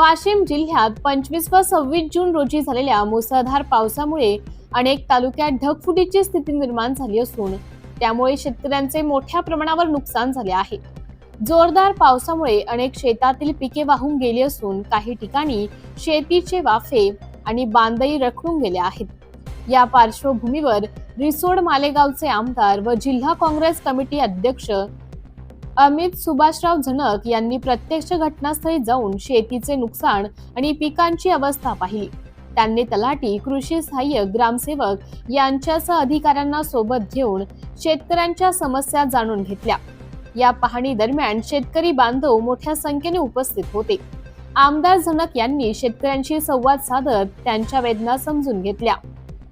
वाशिम जिल्ह्यात पंचवीस व सव्वीस जून रोजी झालेल्या मुसळधार पावसामुळे अनेक तालुक्यात ढगफुटीची स्थिती निर्माण झाली असून त्यामुळे शेतकऱ्यांचे मोठ्या प्रमाणावर नुकसान झाले आहे. जोरदार पावसामुळे अनेक शेतातील पिके वाहून गेली असून काही ठिकाणी शेतीचे वाफे आणि बांधई रखडून गेले आहेत. या पार्श्वभूमीवर रिसोड मालेगावचे आमदार व जिल्हा काँग्रेस कमिटी अध्यक्ष अमित सुभाषराव झणक यांनी प्रत्यक्ष घटनास्थळी जाऊन शेतीचे नुकसान आणि पिकांची अवस्था पाहिली. त्यांनी तलाठी कृषी सहाय्यक ग्रामसेवक यांच्यासह अधिकाऱ्यांना सोबत घेऊन शेतकऱ्यांच्या समस्या जाणून घेतल्या. या पाहणी दरम्यान शेतकरी बांधव मोठ्या संख्येने उपस्थित होते. आमदार झणक यांनी शेतकऱ्यांशी संवाद साधत त्यांच्या वेदना समजून घेतल्या.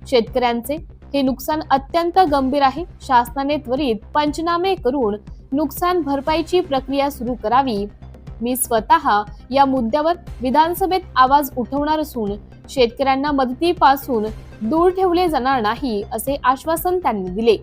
शेतकऱ्यांचे हे नुकसान अत्यंत गंभीर आहे. शासनाने त्वरित पंचनामे करून नुकसान भरपाईची प्रक्रिया सुरू करावी. मी स्वतः या मुद्द्यावर विधानसभेत आवाज उठवणार असून शेतकऱ्यांना मदतीपासून दूर ठेवले जाणार नाही असे आश्वासन त्यांनी दिले.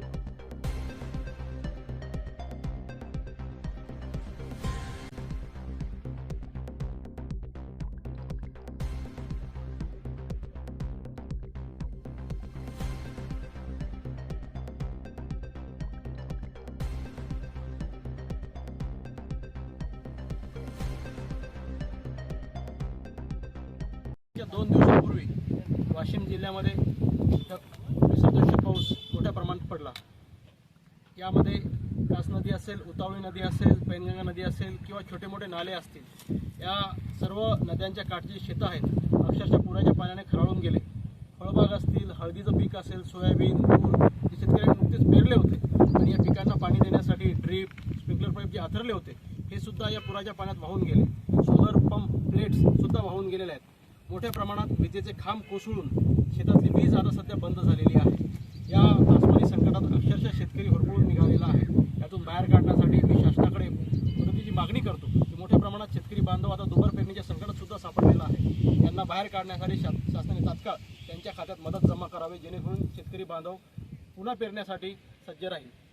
या दोन दिवसापूर्वी वाशिम जिल्ह्यामध्ये विसर्जनशील पाऊस मोठ्या प्रमाणात पडला. यामध्ये कास नदी असेल उतावळी नदी असेल पैनगंगा नदी असेल किंवा छोटे मोठे नाले असतील या सर्व नद्यांच्या काठची शेतं आहेत. अक्षरशः पुराच्या पाण्याने खराळून गेले. फळबाग असतील हळदीचं पीक असेल सोयाबीन तूर हे शेतकऱ्यांनी नुकतेच पेरले होते. आणि या पिकांना पाणी देण्यासाठी ड्रीप स्प्रिंकलर पाईप जे आथरले होते हे सुद्धा या पुराच्या पाण्यात वाहून गेले. सोलर पंप प्लेट्स सुद्धा वाहून गेलेले आहेत. मोठ्या प्रमाणात विजेचे खांब कोसळून शेतातली वीज आता सध्या बंद झालेली आहे. या आसमानी संकटात अक्षरशः शेतकरी होरपळून निघालेला आहे. यातून बाहेर काढण्यासाठी मी शासनाकडे मदतीची मागणी करतो की मोठ्या प्रमाणात शेतकरी बांधव आता दुबार पेरणीच्या संकटात सुद्धा सापडलेला आहे. त्यांना बाहेर काढण्यासाठी शा शासनाने तात्काळ त्यांच्या खात्यात मदत जमा करावी जेणेकरून शेतकरी बांधव पुन्हा पेरण्यासाठी सज्ज राहील.